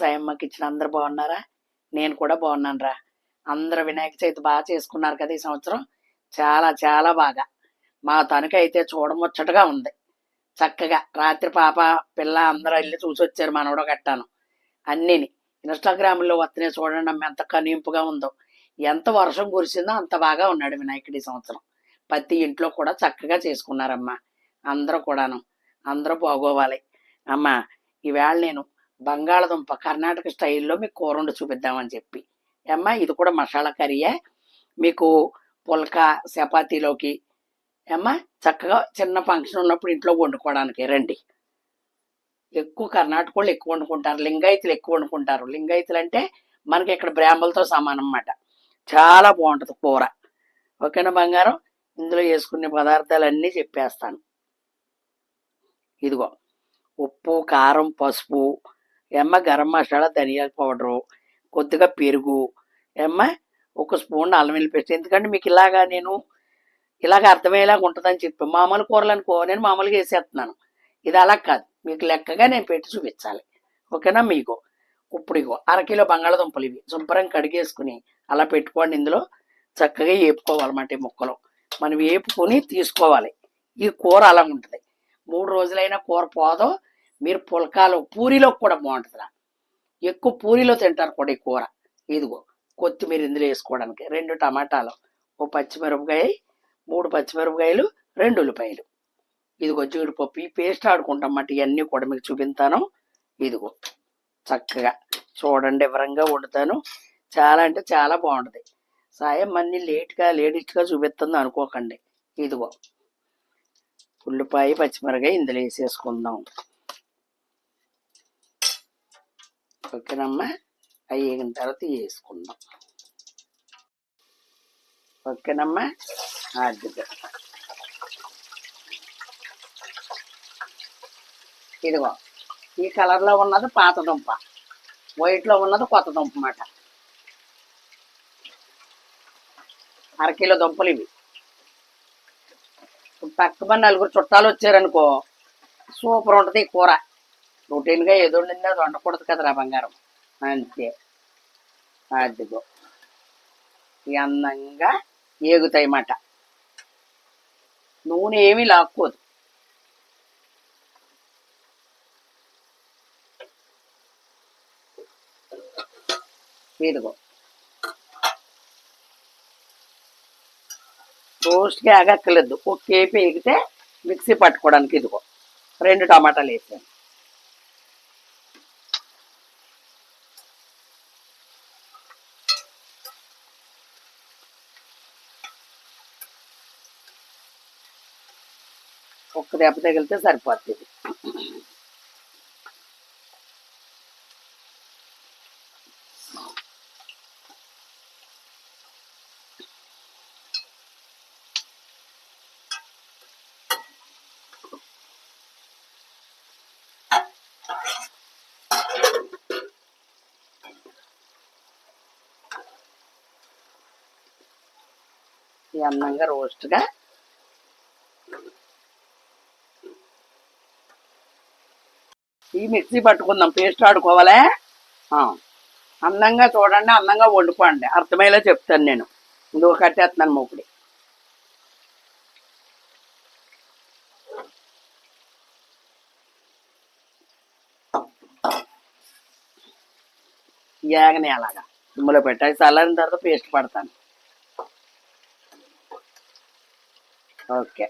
సాయమ్మకి ఇచ్చిన అందరు బాగున్నారా? నేను కూడా బాగున్నాను రా అందరూ వినాయక చవితి బాగా చేసుకున్నారు కదా ఈ సంవత్సరం. చాలా చాలా బాగా. మా తణుక అయితే చూడముచ్చటగా ఉంది. చక్కగా రాత్రి పాప పిల్ల అందరూ వెళ్ళి చూసి వచ్చారు మనవడు కట్టాను అన్నీని. ఇన్స్టాగ్రామ్లో వస్తున్నాయి చూడండి అమ్మ ఎంత కనింపుగా ఉందో. ఎంత వర్షం కురిసిందో అంత బాగా ఉన్నాడు వినాయకుడి ఈ సంవత్సరం. ప్రతి ఇంట్లో కూడా చక్కగా చేసుకున్నారమ్మా. అందరూ కూడాను. అందరూ బాగోవాలి. అమ్మా ఈవేళ నేను బంగాళదుంప కర్ణాటక స్టైల్లో మీకు కూర వండి చూపిద్దామని చెప్పి. ఏమ్మా ఇది కూడా మసాలా కర్రీయే? మీకు పుల్కా చపాతీలోకి. ఏమ్మా చక్కగా చిన్న ఫంక్షన్ ఉన్నప్పుడు ఇంట్లో వండుకోవడానికి రండి. ఎక్కువ కర్ణాటక వాళ్ళు ఎక్కువ వండుకుంటారు లింగాయతులు ఎక్కువ వండుకుంటారు. లింగాయతులు అంటే మనకి ఇక్కడ బ్రాహ్మలతో సమానం అన్నమాట. చాలా బాగుంటుంది కూర. ఓకేనా బంగారం? ఇందులో వేసుకునే పదార్థాలన్నీ చెప్పేస్తాను. ఇదిగో ఉప్పు కారం పసుపు ఎమ్మ గరం మసాలా ధనియాల పౌడరు కొద్దిగా పెరుగు. ఎమ్మ ఒక స్పూన్ అల్లం వెల్లుల్లి పేస్ట్. ఎందుకంటే మీకు ఇలాగా నేను ఇలాగ అర్థమయ్యేలాగా ఉంటుందని చెప్పి మామూలు కూరలు అనుకో నేను మామూలుగా వేసేస్తున్నాను. ఇది అలా కాదు. మీకు లెక్కగా నేను పెట్టి చూపించాలి. ఓకేనా మీకు? ఇప్పుడు ఇగో అరకిలో బంగాళదుంపలు ఇవి. శుభ్రం కడిగేసుకుని అలా పెట్టుకోండి. ఇందులో చక్కగా వేపుకోవాలన్నమాట ఈ ముక్కలు. మనం వేపుకొని తీసుకోవాలి. ఈ కూర అలా ఉంటుంది. మూడు రోజులైనా కూర పోదో మీరు పుల్కాలు పూరిలో కూడా బాగుంటుందిరా. ఎక్కువ పూరిలో తింటారు కూడా ఈ కూర. ఇదిగో కొత్తిమీర ఇందులో వేసుకోవడానికి రెండు టమాటాలు ఓ పచ్చిమిరపకాయ మూడు పచ్చిమిరపకాయలు రెండు ఉల్లిపాయలు. ఇదిగో జీడిపప్పు ఈ పేస్ట్ ఆడుకుంటామన్నమాట ఇవన్నీ కూడా మీకు చూపిస్తాను. ఇదిగో చక్కగా చూడండి వివరంగా వండుతాను. చాలా అంటే చాలా బాగుంటుంది. సాయం మన్ని లేట్గా లేడీస్గా చూపిస్తుంది అనుకోకండి. ఇదిగో ఉల్లిపాయ పచ్చిమిరకాయ ఇందులో వేసేసుకుందాం. ఓకేనమ్మా? అవి వేగిన తర్వాత వేసుకుందాం ఓకేనమ్మా? అదిగో ఇదిగో ఈ కలర్లో ఉన్నది పాత దుంప. వైట్లో ఉన్నది కొత్త దుంప అన్నమాట. అరకిలో దుంపలు ఇవి. పక్కన నలుగురు చుట్టాలు వచ్చారనుకో సూపర్ ఉంటుంది ఈ కూర. రొటీన్గా ఏదో ఉండింది అది వండకూడదు కదరా బంగారం. అంతే. అదిగో. అందంగా ఏగుతాయి మాట. నూనె ఏమీ లాక్కోదు. ఇదిగో. రోస్ట్గా ఆగక్కర్లేదు ఒక కేపీ ఎగితే మిక్సీ పట్టుకోవడానికి ఇదిగో. రెండు టమాటాలు వేసాను ఒక్క దెబ్బ తగిలితే సరిపోతుంది ఈ అందంగా రోస్ట్గా ఈ మిక్సీ పట్టుకుందాం పేస్ట్ ఆడుకోవాలే? ఆ. అందంగా చూడండి అందంగా వండుకోండి. అర్థమయ్యేలా చెప్తాను నేను. ఇందుకు కట్టేస్తున్నాను మూకుడి. ఏగనే అలాగా. సిమ్లో పెట్టి. చల్లారిన తర్వాత పేస్ట్ పడతాను. ఓకే.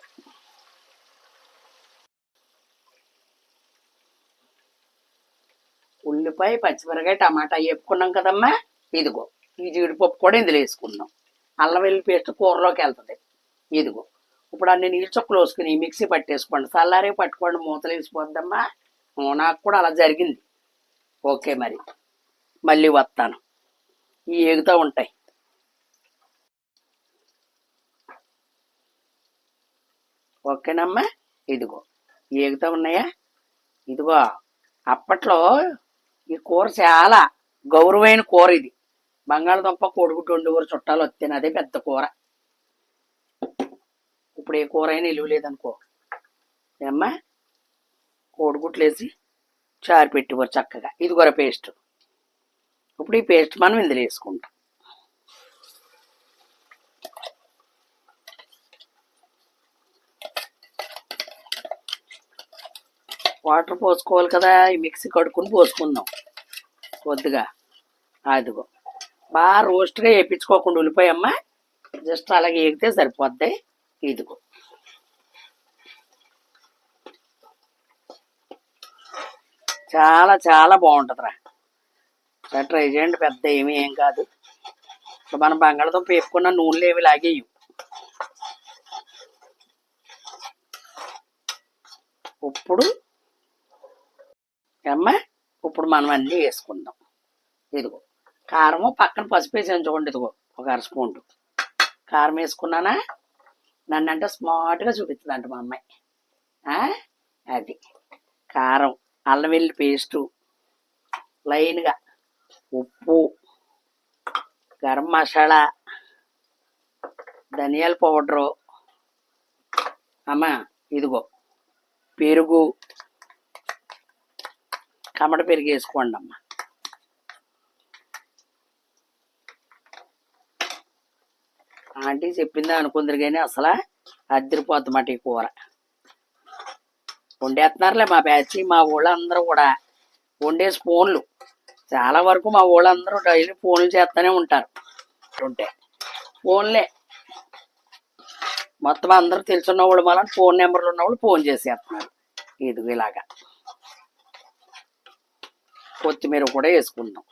ఉల్లిపాయ పచ్చిమిరకాయ టమాటా వేపుకున్నాం కదమ్మా. ఇదిగో ఈ జీడిపప్పు కూడా ఇందులో వేసుకున్నాం అల్లం వెల్లి పేస్ట్ కూరలోకి వెళ్తుంది. ఇదిగో ఇప్పుడు అన్ని నీళ్ళు చొక్కలు వేసుకుని మిక్సీ పట్టేసుకోండి. చల్లారే పట్టుకోండి మూతలు వేసిపోద్దమ్మా. నాకు కూడా అలా జరిగింది. ఓకే మరి. మళ్ళీ వస్తాను ఈ ఎగుతూ ఉంటాయి. ఓకేనమ్మా. ఇదిగో ఏగుతూ ఉన్నాయా? ఇదిగో అప్పట్లో ఈ కూర చాలా గౌరవమైన కూర ఇది. బంగాళదుంప కోడిగుడ్డు వండుకూర చుట్టాలు వస్తేనే అదే పెద్ద కూర. ఇప్పుడు ఏ కూర అయినా నిలువ లేదనుకో. ఏమ్మా? కోడిగుడ్లు వేసి చారు పెట్టుకోరు చక్కగా. ఇది కూర పేస్ట్. ఇప్పుడు ఈ పేస్ట్ మనం ఇందులో వేసుకుంటాం. వాటర్ పోసుకోవాలి కదా ఈ మిక్సీ కడుక్కుని పోసుకుందాం. కొద్దిగా. అదిగో బాగా రోస్ట్గా వేయించుకోకుండా ఉల్లిపోయమ్మా. జస్ట్ అలాగే ఎగితే సరిపోద్ది. ఇదిగో. చాలా చాలా బాగుంటుందిరా. ఒకసారి ట్రై చేయండి. పెద్ద ఏమీ ఏం కాదు. ఇప్పుడు మనం బంగాళదుంప వేపుకున్న నూనెలు ఏవి లాగేయు. ఇప్పుడు అమ్మ ఇప్పుడు మనం అన్నీ వేసుకుందాం. ఇదిగో కారము పక్కన పసుపు వేసి ఉంచుకోండి ఇదిగో ఒక అర స్పూన్. కారం వేసుకున్నానా? నన్ను అంటే స్మార్ట్గా చూపిస్తుందంట మా అమ్మాయి. అది. కారం అల్లం వెల్లి పేస్టు లైన్గా ఉప్పు గరం మసాలా ధనియాల పౌడరు. అమ్మ ఇదిగో పెరుగు కమట పెరిగి వేసుకోండి అమ్మ. ఆంటీ చెప్పింది అనుకుందరు కానీ అసలు అద్దరిపోద్దన్నమాట ఈ కూర. వండేస్తున్నారులే మా బ్యాచ్ మా ఊళ్ళందరూ కూడా. వండే ఫోన్లు చాలా వరకు మా ఊళ్ళందరూ డైలీ ఫోన్లు చేస్తూనే ఉంటారు. ఉంటే ఫోన్లే. మొత్తం అందరూ తెలుసున్న వాళ్ళు మళ్ళీ ఫోన్ నెంబర్లు ఉన్న వాళ్ళు ఫోన్ చేసేస్తున్నారు. ఇది ఇలాగా. కొత్తిమీర కూడా వేసుకుందాం.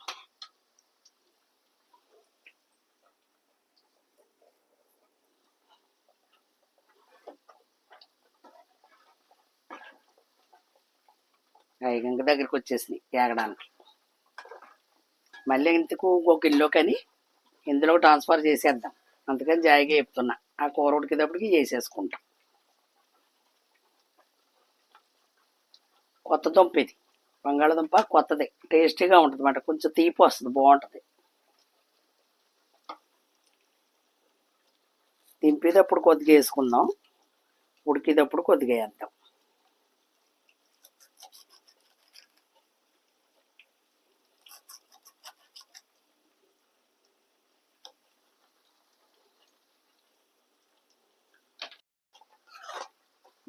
ఇంక దగ్గరికి వచ్చేసింది ఏగడానికి. మళ్ళీ ఇంతకు ఒక ఇల్లు కానీ ఇందులో ట్రాన్స్ఫర్ చేసేద్దాం. అందుకని జాయిగా చెప్తున్నా. ఆ కూర ఉడికేటప్పటికి చేసేసుకుంటాం. కొత్త దుంప ఇది. బంగాళదుంప కొత్తది టేస్టీగా ఉంటుంది అనమాట కొంచెం తీపి వస్తుంది బాగుంటుంది. దింపేటప్పుడు కొద్దిగా వేసుకుందాం. ఉడికేటప్పుడు కొద్దిగా వేద్దాం.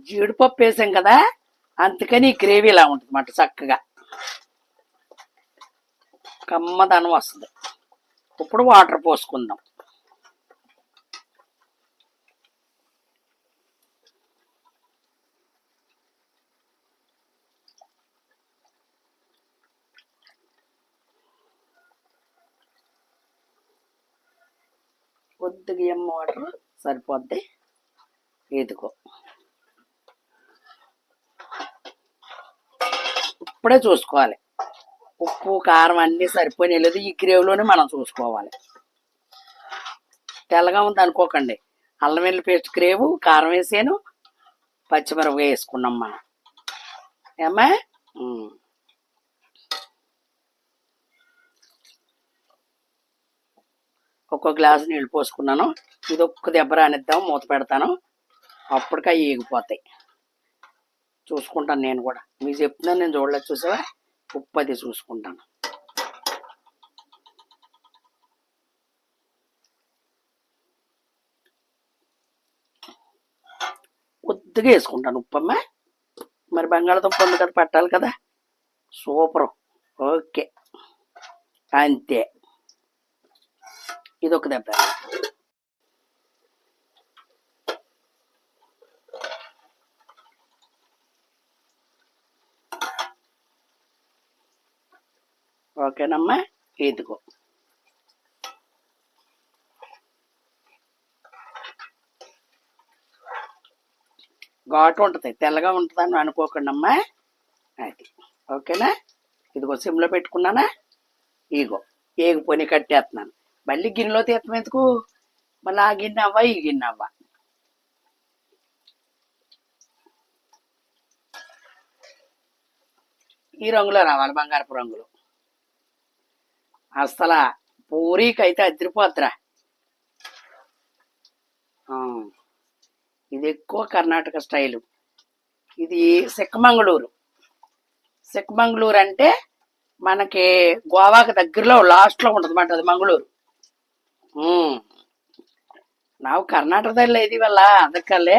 జీడిపప్పు వేసాం కదా అందుకని గ్రేవీ ఇలా ఉంటుంది అన్నమాట చక్కగా. కమ్మదనం వస్తుంది. ఇప్పుడు వాటర్ పోసుకుందాం. కొద్దిగా ఎమ్మ వాటర్ సరిపోద్ది. ఇదిగో. ఇప్పుడే చూసుకోవాలి. ఉప్పు కారం అన్నీ సరిపోయినాయి. లేదు ఈ గ్రేవ్లోనే మనం చూసుకోవాలి. తెల్లగా ఉంది అనుకోకండి. అల్లం వెల్లి పేస్ట్ గ్రేవు కారం వేసాను పచ్చిమిరపకాయ వేసుకున్నాం మనం. ఏమ్మా? ఒక్కొక్క ఒక్కో గ్లాసు నీళ్ళు పోసుకున్నాను. ఇది ఒక్క దెబ్బ రానిద్దాం మూత పెడతాను. అప్పటికి అవి ఏగిపోతాయి చూసుకుంటాను నేను కూడా. మీకు చెప్తున్నాను నేను చూడలేదు చూసావా? ఉప్పు అది చూసుకుంటాను. కొద్దిగా వేసుకుంటాను ఉప్పమ్మ. మరి బంగాళదుంప ఉంది కదా పట్టాలి కదా. సూపర్. ఓకే. అంతే. ఇది ఒక దెబ్బ. ఓకేనమ్మా? ఇదిగో. ఘాటు ఉంటుంది తెల్లగా ఉంటుందని అనుకోకండి అమ్మా అది ఓకేనా? ఇదిగో సిమ్లో పెట్టుకున్నానా? ఇగో ఏగు పొని కట్టేస్తున్నాను. మళ్ళీ గిన్నెలో తీస్తాం ఎందుకు? మళ్ళీ ఆ గిన్నె అవ్వ ఈ గిన్నె అవ్వ ఈ రంగులో రావాలి బంగారపు రంగులో. అసలు పూరీకైతే అదిరిపోద్దిరా. ఇది ఎక్కువ కర్ణాటక స్టైలు. ఇది సిక్కమంగళూరు. సిక్కమంగళూరు అంటే మనకి గోవాకి దగ్గరలో లాస్ట్లో ఉంటుందన్నమాట అది మంగళూరు. ನಾವು ಕರ್ನಾಟಕದಲ್ಲೇ వల్ల ಅದಕ್ಕಲ್ಲೇ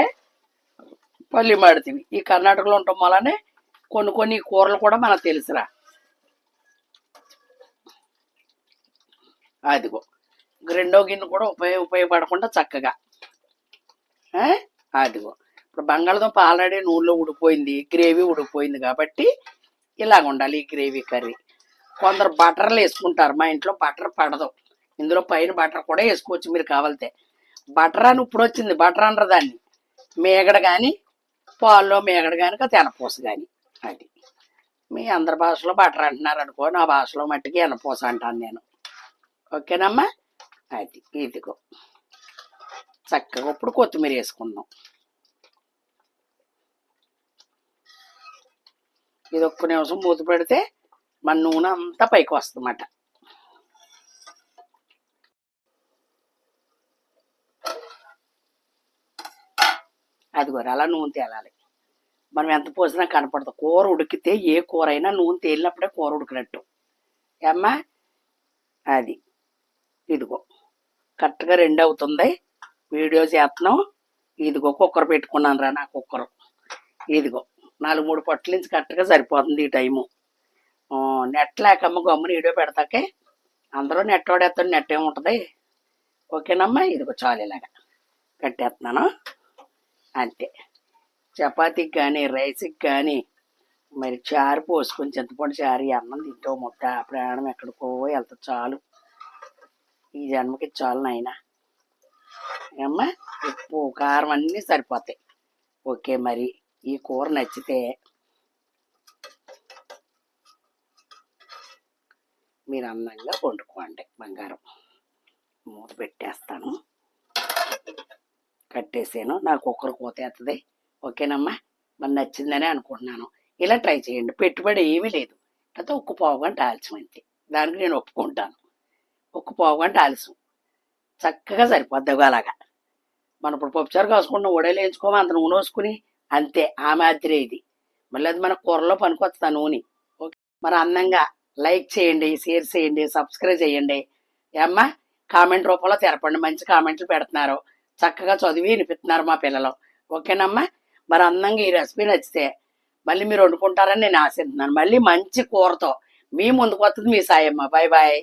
పల్లి మాడుతుంది ఈ కర్ణాటకలో ఉండటం వల్లనే కొన్ని కొన్ని కూరలు కూడా మనకు తెలుసురా. అదిగో రెండో గిన్నె కూడా ఉపయోగ ఉపయోగపడకుండా చక్కగా. అదిగో ఇప్పుడు బంగాళదుంప ఆల్రెడీ నూనెలో ఉడిపోయింది గ్రేవీ ఉడిపోయింది కాబట్టి ఇలాగ ఉండాలి ఈ గ్రేవీ కర్రీ. కొందరు బటర్లు వేసుకుంటారు మా ఇంట్లో బటర్ పడదు. ఇందులో పైన బటర్ కూడా వేసుకోవచ్చు మీరు కావాలితే. బటర్ అని ఇప్పుడు వచ్చింది బటర్ అనరు దాన్ని. మేగడ కానీ పాల్లో మేగడ కానీ తెనపూస కానీ అది. మీ అందరి భాషలో బటర్ అంటున్నారు అనుకో నా భాషలో మట్టికి ఎనపూస అంటాను నేను. ఓకేనమ్మా? అది ఇదిగో. చక్కగా ఇప్పుడు కొత్తిమీర వేసుకుందాం. ఇది ఒక్క నిమిషం మూత పెడితే మన నూనె అంతా పైకి వస్తుందన్నమాట. అదిగోరు అలా నూనె తేలాలి. మనం ఎంత పోసినా కనపడదు. కూర ఉడికితే ఏ కూర అయినా నూనె తేలినప్పుడే కూర ఉడికినట్టు. ఏమ్మా? అది. ఇదిగో కరెక్ట్గా రెండు అవుతుంది వీడియో చేస్తున్నాం ఇదిగో కుక్కర్ పెట్టుకున్నాను రా నా కుక్కర్. ఇదిగో నాలుగు మూడు పొట్ల నుంచి కరెక్ట్గా సరిపోతుంది ఈ టైము. నెట్ లేకమ్మ గమ్మున వీడియో పెడతాకే అందరూ నెట్ వాడేస్తాడు నెట్ ఏముంటుంది? ఓకేనమ్మా ఇదిగో చాలు ఇలాగా కట్టేస్తున్నాను అంతే. చపాతీకి కానీ రైస్కి కానీ మరి చారు పోసుకొని చింతపండు చారు అన్నం తింటూ ముద్ద ప్రాణం ఎక్కడికో వెళ్తా చాలు. ఈ జన్మకి చాలు నాయన. ఏమ్మా? ఉప్పు కారం అన్నీ సరిపోతాయి. ఓకే మరి ఈ కూర నచ్చితే మీరు అందంగా వండుకోండి బంగారం. మూత పెట్టేస్తాను. కట్టేసాను. నాకు కుక్కర్ కోతేస్తుంది ఓకేనమ్మా? మరి నచ్చిందనే అనుకుంటున్నాను. ఇలా ట్రై చేయండి. పెట్టుబడి ఏమీ లేదు. అయితే ఉక్కు పావు గంట దానికి నేను ఒప్పుకుంటాను. ఒక్క పావు గంట ఆలస్యం. చక్కగా సరిపోద్ది అలాగా మనం ఇప్పుడు పప్పుచారు కాసుకున్న ఉడలు వేయించుకోమా అంత నూనె వేసుకుని అంతే ఆ మాదిరి ఇది. మళ్ళీ అది మన కూరలో పనికొస్తుంది నూనె. ఓకే? మరి అందంగా లైక్ చేయండి షేర్ చేయండి సబ్స్క్రైబ్ చేయండి. ఏమ్మా కామెంట్ రూపంలో తెరపండి మంచి కామెంట్లు పెడుతున్నారు. చక్కగా చదివి వినిపిస్తున్నారు మా పిల్లలు. ఓకేనమ్మా? మరి అందంగా ఈ రెసిపీ నచ్చితే మళ్ళీ మీరు వండుకుంటారని నేను ఆశిస్తున్నాను. మళ్ళీ మంచి కూరతో మీ ముందుకు వస్తుంది మీ సాయమ్మ. Bye bye